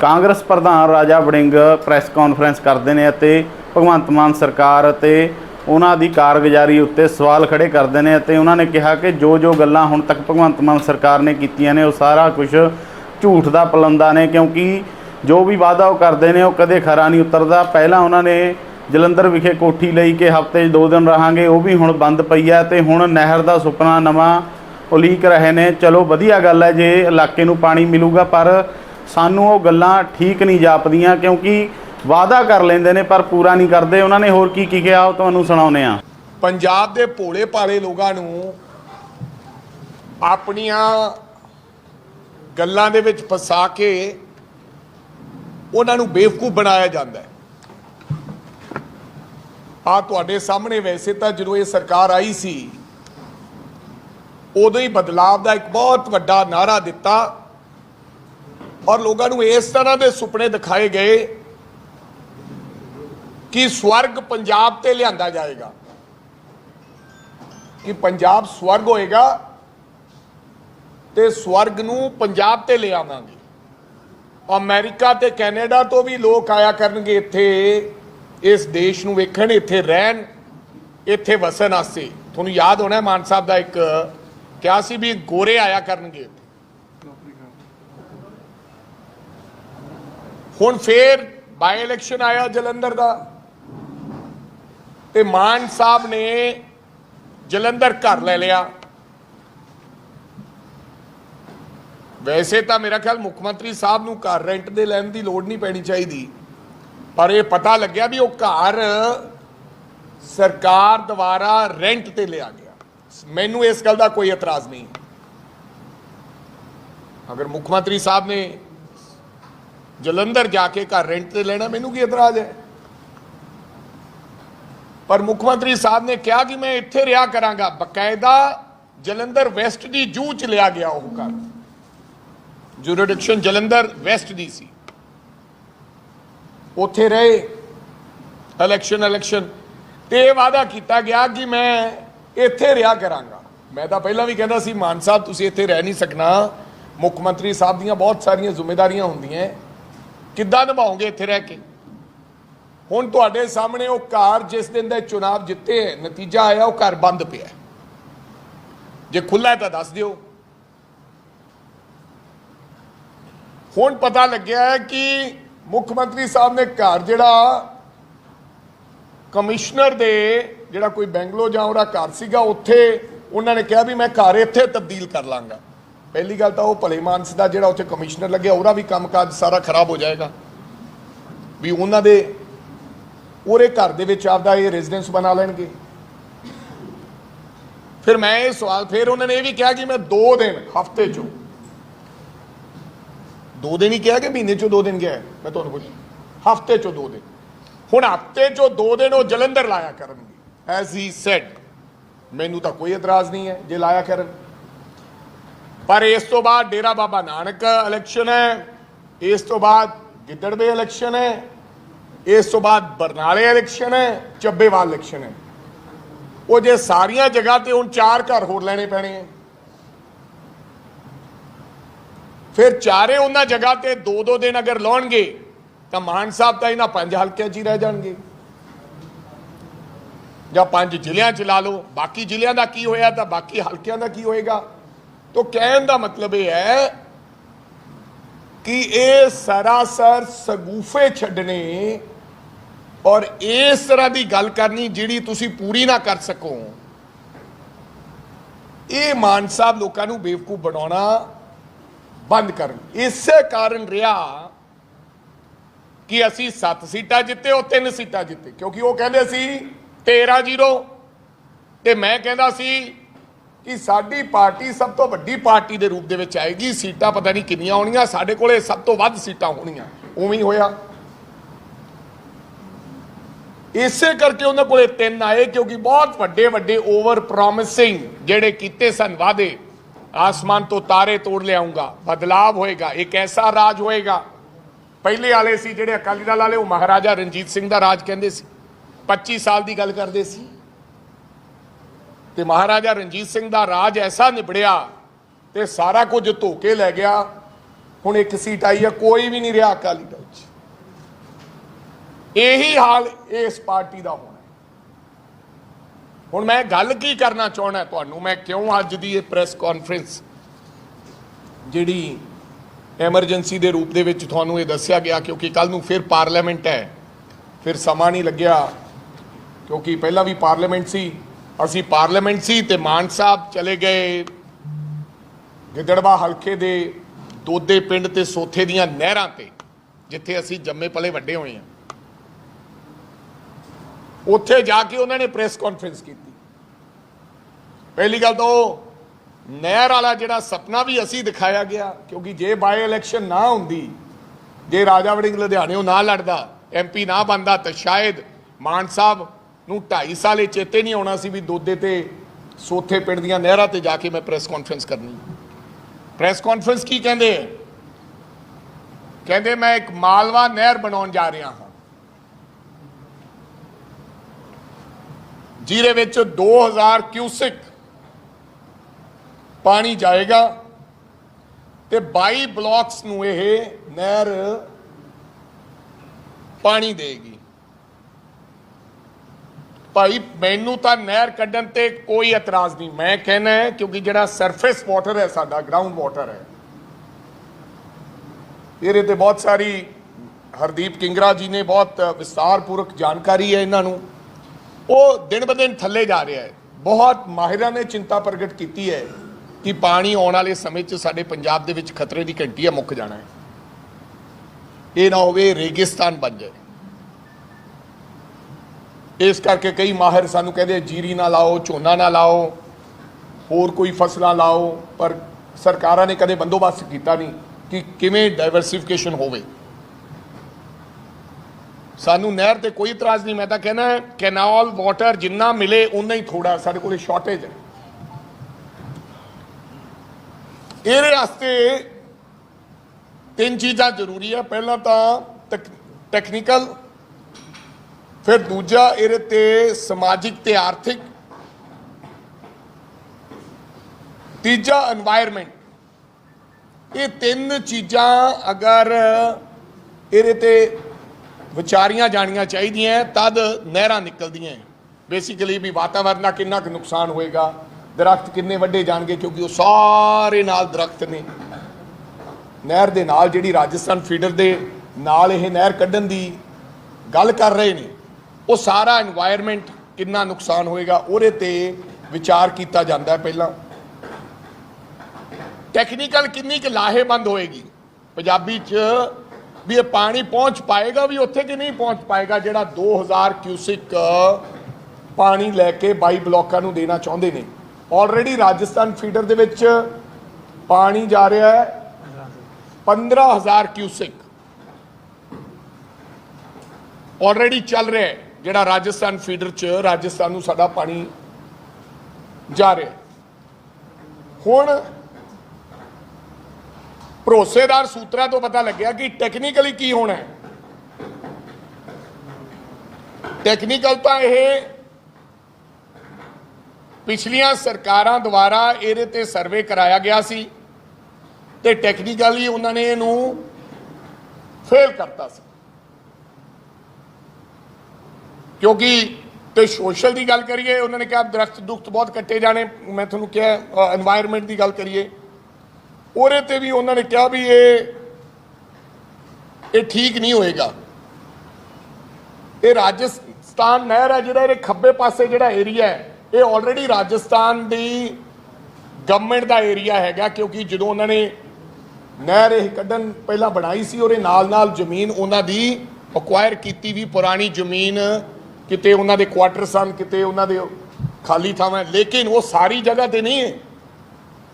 ਕਾਂਗਰਸ ਪ੍ਰਧਾਨ Raja Warring press conference ਕਰਦੇ ਨੇ ਅਤੇ ਭਗਵੰਤ ਮਾਨ ਸਰਕਾਰ ਅਤੇ ਉਹਨਾਂ ਦੀ ਕਾਰਗੁਜ਼ਾਰੀ ਉੱਤੇ ਸਵਾਲ ਖੜੇ ਕਰਦੇ ਨੇ ਅਤੇ ਉਹਨਾਂ ਨੇ ਕਿਹਾ ਕਿ ਜੋ ਜੋ ਗੱਲਾਂ ਹੁਣ ਤੱਕ ਭਗਵੰਤ ਮਾਨ ਸਰਕਾਰ ਨੇ ਕੀਤੀਆਂ ਨੇ ਉਹ ਸਾਰਾ ਕੁਝ ਝੂਠ ਦਾ ਪਲੰਦਾ ਨੇ ਕਿਉਂਕਿ ਜੋ ਵੀ ਵਾਅਦਾ ਉਹ ਕਰਦੇ ਨੇ ਉਹ ਕਦੇ ਖਰਾ ਨਹੀਂ ਉਤਰਦਾ। ਪਹਿਲਾਂ ਉਹਨਾਂ ਨੇ ਜਲੰਧਰ ਵਿਖੇ ਕੋਠੀ ਲਈ ਕਿ ਹਫ਼ਤੇ 'ਚ ਦੋ ਦਿਨ ਰਹਾਂਗੇ, ਉਹ ਵੀ ਹੁਣ ਬੰਦ ਪਈ ਹੈ ਤੇ ਹੁਣ ਨਹਿਰ ਦਾ ਸੁਪਨਾ ਨਵਾਂ ਉਲੀਕ ਰਹੇ ਨੇ। ਚਲੋ, ਵਧੀਆ ਗੱਲ ਹੈ, ਜੇ ਇਲਾਕੇ ਨੂੰ ਪਾਣੀ ਮਿਲੂਗਾ, ਪਰ ਸਾਨੂੰ ਉਹ ਗੱਲਾਂ ਠੀਕ ਨਹੀਂ ਜਾਪਦੀਆਂ ਕਿਉਂਕਿ ਵਾਅਦਾ ਕਰ ਲੈਂਦੇ ਨੇ, ਪਰ ਪੂਰਾ ਨਹੀਂ ਕਰਦੇ। ਉਹਨਾਂ ਨੇ ਹੋਰ ਕੀ ਕੀ ਕਿਹਾ, ਉਹ ਤੁਹਾਨੂੰ ਸੁਣਾਉਂਦੇ ਆ ਪੰਜਾਬ ਦੇ ਭੋਲੇ ਭਾਲੇ ਲੋਕਾਂ ਨੂੰ ਆਪਣੀਆਂ ਗੱਲਾਂ ਦੇ ਵਿੱਚ ਫਸਾ ਕੇ ਉਹਨਾਂ ਨੂੰ ਬੇਵਕੂਫ ਬਣਾਇਆ ਜਾਂਦਾ ਹੈ। ਆ ਤੁਹਾਡੇ ਸਾਹਮਣੇ ਵੈਸੇ ਤਾਂ ਜਦੋਂ ਇਹ ਸਰਕਾਰ ਆਈ ਸੀ, ਉਦੋਂ ਹੀ ਬਦਲਾਵ ਦਾ ਇੱਕ ਬਹੁਤ ਵੱਡਾ ਨਾਰਾ ਦਿੱਤਾ। ਔਰ ਲੋਕਾਂ ਨੂੰ ਇਸ ਤਰ੍ਹਾਂ ਦੇ ਸੁਪਨੇ ਦਿਖਾਏ ਗਏ ਕਿ ਸਵਰਗ ਪੰਜਾਬ ਤੇ ਲਿਆਂਦਾ ਜਾਏਗਾ। ਕਿ ਪੰਜਾਬ ਸਵਰਗ ਹੋਏਗਾ ਤੇ ਸਵਰਗ ਨੂੰ ਪੰਜਾਬ ਤੇ ਲਿਆਵਾਂਗੇ ਅਮਰੀਕਾ ਤੇ ਕੈਨੇਡਾ ਤੋਂ ਵੀ ਲੋਕ ਆਇਆ ਕਰਨਗੇ ਇੱਥੇ। ਇਸ ਦੇਸ਼ ਨੂੰ ਵੇਖਣ, ਇੱਥੇ ਰਹਿਣ, ਇੱਥੇ ਵਸਣ ਵਾਸਤੇ। ਤੁਹਾਨੂੰ ਯਾਦ ਹੋਣਾ ਮਾਨ ਸਾਹਿਬ ਦਾ ਇੱਕ, ਕਿਹਾ ਸੀ ਵੀ ਗੋਰੇ ਆਇਆ ਕਰਨਗੇ ਇੱਥੇ। ਹੁਣ ਫੇਰ ਬਾਈ ਇਲੈਕਸ਼ਨ ਆਇਆ ਜਲੰਧਰ ਦਾ। ਤੇ ਮਾਨ ਸਾਹਿਬ ਨੇ ਜਲੰਧਰ ਘਰ ਲੈ ਲਿਆ। ਵੈਸੇ ਤਾਂ ਮੇਰਾ ਖਿਆਲ ਮੁੱਖ ਮੰਤਰੀ ਸਾਹਿਬ ਨੂੰ ਘਰ ਰੈਂਟ ਦੇ ਲੈਣ ਦੀ ਲੋੜ ਨਹੀਂ ਪੈਣੀ ਚਾਹੀਦੀ। ਪਰ ਇਹ ਪਤਾ ਲੱਗਿਆ ਵੀ ਉਹ ਘਰ ਸਰਕਾਰ ਦੁਆਰਾ ਰੈਂਟ ਤੇ ਲਿਆ ਗਿਆ। ਮੈਨੂੰ ਇਸ ਗੱਲ ਦਾ ਕੋਈ ਇਤਰਾਜ਼ ਨਹੀਂ। ਅਗਰ ਮੁੱਖ ਮੰਤਰੀ ਸਾਹਿਬ ਨੇ ਜਲੰਧਰ ਜਾ ਕੇ ਘਰ ਰੈਂਟ ਤੇ ਲੈਣਾ ਮੈਨੂੰ ਕੀ ਇਤਰਾਜ਼ ਹੈ ਪਰ ਮੁੱਖ ਮੰਤਰੀ ਸਾਹਿਬ ਨੇ ਕਿਹਾ ਕਿ ਮੈਂ ਇੱਥੇ ਰਿਹਾ ਕਰਾਂਗਾ ਬਕਾਇਦਾ ਜਲੰਧਰ ਵੈਸਟ ਦੀ ਜੂ ਚ ਲਿਆ ਗਿਆ ਉਹ ਘਰ ਜੁਰਿਡਿਕਸ਼ਨ ਜਲੰਧਰ ਵੈਸਟ ਦੀ ਸੀ ਉੱਥੇ ਰਹੇ ਇਲੈਕਸ਼ਨ ਇਲੈਕਸ਼ਨ ਤੇ ਇਹ ਵਾਅਦਾ ਕੀਤਾ ਗਿਆ ਕਿ ਮੈਂ ਇੱਥੇ ਰਿਹਾ ਕਰਾਂਗਾ ਮੈਂ ਤਾਂ ਪਹਿਲਾਂ ਵੀ ਕਹਿੰਦਾ ਸੀ ਮਾਨ ਸਾਹਿਬ ਤੁਸੀਂ ਇੱਥੇ ਰਹਿ ਨਹੀਂ ਸਕਣਾ ਮੁੱਖ ਮੰਤਰੀ ਸਾਹਿਬ ਦੀਆਂ ਬਹੁਤ ਸਾਰੀਆਂ ਜ਼ਿੰਮੇਵਾਰੀਆਂ ਹੁੰਦੀਆਂ ਹੈ। ਕਿੱਦਾਂ ਨਿਭਾਉਂਗੇ ਇੱਥੇ ਰਹਿ ਕੇ? ਹੁਣ ਤੁਹਾਡੇ ਸਾਹਮਣੇ ਉਹ ਘਰ ਜਿਸ ਦਿਨ ਦੇ ਚੁਣਾਵ ਜਿੱਤੇ ਹੈ, ਨਤੀਜਾ ਆਇਆ ਉਹ ਘਰ ਬੰਦ ਪਿਆ ਜੇ ਖੁੱਲਾ ਤਾਂ ਦੱਸ ਦਿਓ। ਹੁਣ ਪਤਾ ਲੱਗਿਆ ਹੈ ਕਿ ਮੁੱਖ ਮੰਤਰੀ ਸਾਹਿਬ ਨੇ ਘਰ ਜਿਹੜਾ ਕਮਿਸ਼ਨਰ ਦੇ ਜਿਹੜਾ ਕੋਈ ਬੈਂਗਲੋ ਜਾਂ ਉਹਦਾ ਘਰ ਸੀਗਾ ਉੱਥੇ ਉਹਨਾਂ ਨੇ ਕਿਹਾ ਵੀ ਮੈਂ ਘਰ ਇੱਥੇ ਤਬਦੀਲ ਕਰ ਲਾਂਗਾ। ਪਹਿਲੀ ਗੱਲ ਤਾਂ ਉਹ ਭਲੇ ਮਾਨਸ ਦਾ ਜਿਹੜਾ ਉੱਥੇ ਕਮਿਸ਼ਨਰ ਲੱਗਿਆ, ਉਹਦਾ ਵੀ ਕੰਮਕਾਜ ਸਾਰਾ ਖਰਾਬ ਹੋ ਜਾਏਗਾ। ਵੀ ਉਹਨਾਂ ਦੇ, ਉਹਦੇ ਘਰ ਦੇ ਵਿੱਚ ਆਪਦਾ ਇਹ ਰੈਜ਼ੀਡੈਂਸ ਬਣਾ ਲੈਣਗੇ। ਫਿਰ ਮੈਂ ਇਹ ਸਵਾਲ, ਫਿਰ ਉਹਨਾਂ ਨੇ ਇਹ ਵੀ ਕਿਹਾ ਕਿ ਮੈਂ 2 ਦਿਨ, ਹਫ਼ਤੇ ਚੋਂ, ਦੋ ਦਿਨ ਹੀ ਕਿਹਾ ਕਿ ਮਹੀਨੇ ਚੋਂ ਦੋ ਦਿਨ ਗਿਆ ਮੈਂ ਤੁਹਾਨੂੰ ਪੁੱਛ, ਹਫ਼ਤੇ ਚੋਂ ਦੋ ਦਿਨ। ਹੁਣ ਹਫ਼ਤੇ ਚੋਂ ਦੋ ਦਿਨ ਉਹ ਜਲੰਧਰ ਲਾਇਆ ਕਰਨਗੇ ਐਜ਼ ਹੀ ਸੈਡ ਮੈਨੂੰ ਤਾਂ ਕੋਈ ਇਤਰਾਜ਼ ਨਹੀਂ ਹੈ ਜੇ ਲਾਇਆ ਕਰਨ। ਪਰ ਇਸ ਤੋਂ ਬਾਅਦ ਡੇਰਾ ਬਾਬਾ ਨਾਨਕ ਇਲੈਕਸ਼ਨ ਹੈ। ਇਸ ਤੋਂ ਬਾਅਦ ਗਿੱਦੜਵੇ ਇਲੈਕਸ਼ਨ ਹੈ। ਇਸ ਤੋਂ ਬਾਅਦ ਬਰਨਾਲੇ ਇਲੈਕਸ਼ਨ ਹੈ। ਚੱਬੇਵਾਲ ਇਲੈਕਸ਼ਨ ਹੈ। ਉਹ ਜੇ ਸਾਰੀਆਂ ਜਗ੍ਹਾ ਤੇ ਹੁਣ ਚਾਰ ਘਰ ਹੋਰ ਲੈਣੇ ਪੈਣੇ ਹੈ। ਫਿਰ ਚਾਰੇ ਉਹਨਾਂ ਜਗ੍ਹਾ ਤੇ ਦੋ ਦੋ ਦਿਨ ਅਗਰ ਲਾਉਣਗੇ, ਤਾਂ ਮਾਨ ਸਾਹਿਬ ਤਾਂ ਇਹਨਾਂ ਪੰਜ ਹਲਕਿਆਂ 'ਚ ਹੀ ਰਹਿ ਜਾਣਗੇ। ਜਾਂ ਪੰਜ ਜ਼ਿਲ੍ਹਿਆਂ 'ਚ ਲਾ ਲਓ। ਬਾਕੀ ਜ਼ਿਲ੍ਹਿਆਂ ਦਾ ਕੀ ਹੋਇਆ ਤਾਂ ਬਾਕੀ ਹਲਕਿਆਂ ਦਾ ਕੀ ਹੋਏਗਾ? ਤੋਂ ਕਹਿਣ ਦਾ ਮਤਲਬ ਇਹ ਹੈ ਕਿ ਇਹ ਸਰਾਸਰ ਸਗੂਫੇ ਛੱਡਣੇ ਔਰ ਇਸ ਤਰ੍ਹਾਂ ਦੀ ਗੱਲ ਕਰਨੀ ਜਿਹੜੀ ਤੁਸੀਂ ਪੂਰੀ ਨਾ ਕਰ ਸਕੋ। ਇਹ ਮਾਨ ਸਾਹਿਬ ਲੋਕਾਂ ਨੂੰ ਬੇਵਕੂਫ ਬਣਾਉਣਾ ਬੰਦ ਕਰਨ। ਇਸੇ ਕਾਰਨ ਰਿਹਾ ਕਿ ਅਸੀਂ 7 ਸੀਟਾਂ ਜਿੱਤੇ ਉਹ 3 ਸੀਟਾਂ ਜਿੱਤੇ। ਕਿਉਂਕਿ ਉਹ ਕਹਿੰਦੇ ਸੀ 13-0 ਤੇ ਮੈਂ ਕਹਿੰਦਾ ਸੀ ਕਿ ਸਾਡੀ ਪਾਰਟੀ ਸਭ ਤੋਂ ਵੱਡੀ ਪਾਰਟੀ ਦੇ ਰੂਪ ਦੇ ਵਿੱਚ ਆਏਗੀ। ਸੀਟਾਂ ਪਤਾ ਨਹੀਂ ਕਿੰਨੀਆਂ ਹੋਣੀਆਂ, ਸਾਡੇ ਕੋਲੇ ਸਭ ਤੋਂ ਵੱਧ ਸੀਟਾਂ ਹੋਣੀਆਂ। ਉਵੇਂ ਹੀ ਹੋਇਆ। ਇਸੇ ਕਰਕੇ ਉਹਨਾਂ ਕੋਲੇ ਤਿੰਨ ਆਏ, ਕਿਉਂਕਿ ਬਹੁਤ ਵੱਡੇ ਵੱਡੇ ਓਵਰ ਪ੍ਰੋਮਿਸਿੰਗ ਜਿਹੜੇ ਕੀਤੇ ਸਨ ਵਾਅਦੇ, ਆਸਮਾਨ ਤੋਂ ਤਾਰੇ ਤੋੜ ਲਿਆਉਂਗਾ ਬਦਲਾਵ ਹੋਏਗਾ, ਇੱਕ ਐਸਾ ਰਾਜ ਹੋਏਗਾ। ਪਹਿਲੇ ਵਾਲੇ ਸੀ ਜਿਹੜੇ ਅਕਾਲੀ ਦਲ ਵਾਲੇ, ਉਹ ਮਹਾਰਾਜਾ ਰਣਜੀਤ ਸਿੰਘ ਦਾ ਰਾਜ ਕਹਿੰਦੇ ਸੀ। 25 ਸਾਲ ਦੀ ਗੱਲ ਕਰਦੇ ਸੀ। ਤੇ ਮਹਾਰਾਜਾ ਰਣਜੀਤ ਸਿੰਘ ਦਾ ਰਾਜ ਐਸਾ ਨਿਬੜਿਆ ਤੇ ਸਾਰਾ ਕੁਝ ਧੋ ਕੇ ਲੈ ਗਿਆ। ਹੁਣ ਇੱਕ ਸੀਟ ਆਈ ਹੈ ਕੋਈ ਵੀ ਨਹੀਂ ਰਿਹਾ ਅਕਾਲੀ ਦਲ ਚ। ਇਹੀ ਹਾਲ ਇਸ ਪਾਰਟੀ ਦਾ ਹੋਣਾ। ਹੁਣ ਮੈਂ ਗੱਲ ਕੀ ਕਰਨਾ ਚਾਹਣਾ ਤੁਹਾਨੂੰ? ਮੈਂ ਕਿਉਂ ਅੱਜ ਦੀ ਇਹ ਪ੍ਰੈਸ ਕਾਨਫਰੰਸ ਜਿਹੜੀ ਐਮਰਜੈਂਸੀ ਦੇ ਰੂਪ ਦੇ ਵਿੱਚ ਤੁਹਾਨੂੰ ਇਹ ਦੱਸਿਆ ਗਿਆ, ਕਿਉਂਕਿ ਕੱਲ ਨੂੰ ਫਿਰ ਪਾਰਲੀਮੈਂਟ ਹੈ, ਫਿਰ ਸਮਾਂ ਨਹੀਂ ਲੱਗਿਆ, ਕਿਉਂਕਿ ਪਹਿਲਾਂ ਵੀ ਪਾਰਲੀਮੈਂਟ ਸੀ। ਅਸੀਂ ਪਾਰਲੀਮੈਂਟ ਸੀ ਤੇ ਮਾਨ ਸਾਹਿਬ ਚਲੇ ਗਏ। ਗਿੱਦੜਵਾ ਹਲਕੇ ਦੇ ਦੋਦੇ ਪਿੰਡ ਤੇ ਸੋਥੇ ਦੀਆਂ ਨਹਿਰਾਂ ਤੇ, ਜਿੱਥੇ ਅਸੀਂ ਜੰਮੇ ਪਲੇ ਵੱਡੇ ਹੋਏ ਹਾਂ। ਉੱਥੇ ਜਾ ਕੇ ਉਹਨਾਂ ਨੇ ਪ੍ਰੈਸ ਕਾਨਫਰੰਸ ਕੀਤੀ। ਪਹਿਲੀ ਗੱਲ ਤਾਂ ਉਹ ਨਹਿਰ ਵਾਲਾ ਜਿਹੜਾ ਸੁਪਨਾ ਵੀ ਅਸੀਂ ਦਿਖਾਇਆ ਗਿਆ, ਕਿਉਂਕਿ ਜੇ ਬਾਈ ਇਲੈਕਸ਼ਨ ਨਾ ਹੁੰਦੀ, ਜੇ ਰਾਜਾ ਵੜਿੰਗ ਲੁਧਿਆਣਿਓਂ ਨਾ ਲੜਦਾ ਐਮਪੀ ਨਾ ਬੰਦਾ ਤਾਂ ਸ਼ਾਇਦ ਮਾਨ ਸਾਹਿਬ ਨੂੰ 2.5 ਇਹ ਚੇਤੇ ਨਹੀਂ ਆਉਣਾ ਸੀ ਵੀ ਦੋਦੇ ਤੇ ਸੋਥੇ ਪਿੰਡ ਦੀਆਂ ਨਹਿਰਾਂ ਤੇ ਜਾ ਕੇ ਮੈਂ ਪ੍ਰੈਸ ਕਾਨਫਰੰਸ ਕਰਨੀ ਪ੍ਰੈਸ ਕਾਨਫਰੰਸ ਕੀ ਕਹਿੰਦੇ ਕਹਿੰਦੇ ਮੈਂ ਇੱਕ ਮਾਲਵਾ ਨਹਿਰ ਬਣਾਉਣ ਜਾ ਰਿਹਾ ਹਾਂ। ਜਿਹਦੇ ਵਿੱਚ 2000 ਕਿਊਸਿਕ ਪਾਣੀ ਜਾਏਗਾ ਤੇ 22 ਬਲਾਕਸ ਨੂੰ ਇਹ ਨਹਿਰ ਪਾਣੀ ਦੇਗੀ। ਭਾਈ, ਮੈਨੂੰ ਤਾਂ ਨਹਿਰ ਕੱਢਣ ਤੇ ਕੋਈ ਇਤਰਾਜ਼ ਨਹੀਂ। ਮੈਂ ਕਹਿਣਾ ਹੈ, ਕਿਉਂਕਿ ਜਿਹੜਾ ਸਰਫੇਸ ਵਾਟਰ ਹੈ, ਸਾਡਾ ਗਰਾਊਂਡ ਵਾਟਰ ਹੈ। ਇਹਦੇ ਤੇ ਬਹੁਤ ਸਾਰੀ ਹਰਦੀਪ ਕਿੰਗਰਾ ਜੀ ਨੇ ਬਹੁਤ ਵਿਸਤਾਰਪੂਰਵਕ ਜਾਣਕਾਰੀ ਹੈ ਇਹਨਾਂ ਨੂੰ। ਉਹ ਦਿਨ ਬ ਦਿਨ ਥੱਲੇ ਜਾ ਰਿਹਾ ਹੈ। ਬਹੁਤ ਮਾਹਿਰਾਂ ਨੇ ਚਿੰਤਾ ਪ੍ਰਗਟ ਕੀਤੀ ਹੈ ਕਿ ਪਾਣੀ ਆਉਣ ਵਾਲੇ ਸਮੇਂ 'ਚ ਸਾਡੇ ਪੰਜਾਬ ਦੇ ਵਿੱਚ ਖਤਰੇ ਦੀ ਘੰਟੀ ਆ, ਮੁੱਕ ਜਾਣਾ ਹੈ। ਇਹ ਨਾ ਹੋਵੇ ਰੇਗਿਸਤਾਨ ਬਣ ਜਾਏ। ਇਸ ਕਰਕੇ ਕਈ ਮਾਹਿਰ ਸਾਨੂੰ ਕਹਿੰਦੇ ਜੀਰੀ ਨਾ ਲਾਓ, ਝੋਨਾ ਨਾ ਲਾਓ, ਹੋਰ ਕੋਈ ਫਸਲਾਂ ਲਾਓ, ਪਰ ਸਰਕਾਰਾਂ ਨੇ ਕਦੇ ਬੰਦੋਬਸਤ ਕੀਤਾ ਨਹੀਂ ਕਿ ਕਿਵੇਂ ਡਾਈਵਰਸਿਫਿਕੇਸ਼ਨ ਹੋਵੇ। ਸਾਨੂੰ ਨਹਿਰ ਤੇ ਕੋਈ ਇਤਰਾਜ਼ ਨਹੀਂ, ਮੈਂ ਤਾਂ ਕਹਿੰਦਾ ਕੈਨਾਲ ਵਾਟਰ ਜਿੰਨਾ ਮਿਲੇ ਉਨਾ ਹੀ ਥੋੜਾ ਸਾਡੇ ਕੋਲ ਸ਼ਾਰਟੇਜ ਹੈ। ਇਹਦੇ ਵਾਸਤੇ ਤਿੰਨ ਚੀਜ਼ਾਂ ਜ਼ਰੂਰੀ ਹੈ ਪਹਿਲਾਂ ਤਾਂ ਟੈਕਨੀਕਲ ਫਿਰ ਦੂਜਾ ਇਹਦੇ ਤੇ ਸਮਾਜਿਕ ਤੇ ਆਰਥਿਕ। ਤੀਜਾ এনवायरमेंट ਇਹ ਤਿੰਨ ਚੀਜ਼ਾਂ ਅਗਰ ਇਹਦੇ ਤੇ ਵਿਚਾਰੀਆਂ ਜਾਣੀਆਂ ਚਾਹੀਦੀਆਂ, ਤਦ ਨਹਿਰਾਂ ਨਿਕਲਦੀਆਂ ਬੇਸਿਕਲੀ ਵੀ ਵਾਤਾਵਰਨ ਦਾ ਕਿੰਨਾ ਕੁ ਨੁਕਸਾਨ ਹੋਏਗਾ, ਦਰਖਤ ਕਿੰਨੇ ਵੱਡੇ ਜਾਣਗੇ ਕਿਉਂਕਿ ਉਹ ਸਾਰੇ ਨਾਲ ਦਰਖਤ ਨੇ। ਨਹਿਰ ਦੇ ਨਾਲ ਜਿਹੜੀ ਰਾਜਸਥਾਨ ਫੀਡਰ ਦੇ ਨਾਲ ਇਹ ਨਹਿਰ ਕੱਢਣ ਦੀ ਗੱਲ ਕਰ ਰਹੇ ਨੇ। ਉਹ ਸਾਰਾ এনवायरमेंट ਕਿੰਨਾ ਨੁਕਸਾਨ ਹੋਏਗਾ, ਉਹਦੇ ਤੇ ਵਿਚਾਰ ਕੀਤਾ ਜਾਂਦਾ ਹੈ ਪਹਿਲਾਂ। ਟੈਕਨੀਕਲ ਕਿੰਨੀ ਕਿ ਲਾਹੇਬੰਦ ਹੋਏਗੀ। ਪੰਜਾਬੀ 'ਚ ਵੀ ਇਹ ਪਾਣੀ ਪਹੁੰਚ ਪਾਏਗਾ ਵੀ ਉੱਥੇ ਕਿ ਨਹੀਂ ਪਹੁੰਚ ਪਾਏਗਾ, ਜਿਹੜਾ 2000 ਕਿਊਸਿਕ ਪਾਣੀ ਲੈ ਕੇ ਬਾਈ ਬਲਾਕਾਂ ਨੂੰ ਦੇਣਾ ਚਾਹੁੰਦੇ ਨੇ। ਆਲਰੇਡੀ ਰਾਜਸਥਾਨ ਫੀਡਰ ਦੇ ਵਿੱਚ ਪਾਣੀ ਜਾ ਰਿਹਾ ਹੈ 15000 ਕਿਊਸਿਕ ਆਲਰੇਡੀ ਚੱਲ ਰਿਹਾ ਹੈ। ਜਿਹੜਾ ਰਾਜਸਥਾਨ ਫੀਡਰ ਚ ਰਾਜਸਥਾਨ ਨੂੰ ਸਾਡਾ ਪਾਣੀ ਜਾ ਰਿਹਾ ਹੁਣ ਭਰੋਸੇਦਾਰ ਸੂਤਰਾਂ ਤੋਂ ਪਤਾ ਲੱਗਿਆ ਕਿ ਟੈਕਨੀਕਲੀ ਕੀ ਹੋਣਾ ਹੈ। ਟੈਕਨੀਕਲ ਤਾਂ ਇਹ ਪਿਛਲੀਆਂ ਸਰਕਾਰਾਂ ਦੁਆਰਾ ਇਹਦੇ ਤੇ ਸਰਵੇ ਕਰਾਇਆ ਗਿਆ ਸੀ ਤੇ ਟੈਕਨੀਕਲੀ ਉਹਨਾਂ ਨੇ ਇਹਨੂੰ ਫੇਲ ਕਰਤਾ ਸੀ। ਕਿਉਂਕਿ ਤੇ ਸੋਸ਼ਲ ਦੀ ਗੱਲ ਕਰੀਏ, ਉਹਨਾਂ ਨੇ ਕਿਹਾ ਦਰਖਤ ਦੁਖਤ ਬਹੁਤ ਕੱਟੇ ਜਾਣੇ। ਮੈਂ ਤੁਹਾਨੂੰ ਕਿਹਾ এনवायरमेंट ਦੀ ਗੱਲ ਕਰੀਏ। ਉਹਦੇ ਤੇ ਵੀ ਉਹਨਾਂ ਨੇ ਕਿਹਾ ਵੀ ਇਹ ਇਹ ਠੀਕ ਨਹੀਂ ਹੋਏਗਾ। ਇਹ ਰਾਜਸਥਾਨ ਨਹਿਰ ਹੈ ਜਿਹੜਾ, ਇਹਦੇ ਖੱਬੇ ਪਾਸੇ ਜਿਹੜਾ ਏਰੀਆ ਹੈ, ਇਹ ਆਲਰੇਡੀ ਰਾਜਸਥਾਨ ਦੀ ਗਵਰਨਮੈਂਟ ਦਾ ਏਰੀਆ ਹੈਗਾ, ਕਿਉਂਕਿ ਜਦੋਂ ਉਹਨਾਂ ਨੇ ਨਹਿਰ ਇਹ ਕੱਢਣ ਪਹਿਲਾਂ ਬਣਾਈ ਸੀ, ਉਹਦੇ ਨਾਲ ਨਾਲ ਜ਼ਮੀਨ ਉਹਨਾਂ ਦੀ ਅਕਵਾਇਰ ਕੀਤੀ ਵੀ, ਪੁਰਾਣੀ ਜ਼ਮੀਨ ਕਿਤੇ ਉਹਨਾਂ ਦੇ ਕੁਆਟਰ ਸਨ ਕਿਤੇ ਉਹਨਾਂ ਦੇ ਖਾਲੀ ਥਾਵਾਂ ਲੇਕਿਨ ਉਹ ਸਾਰੀ ਜਗ੍ਹਾ ਤੇ ਨਹੀਂ ਹੈ।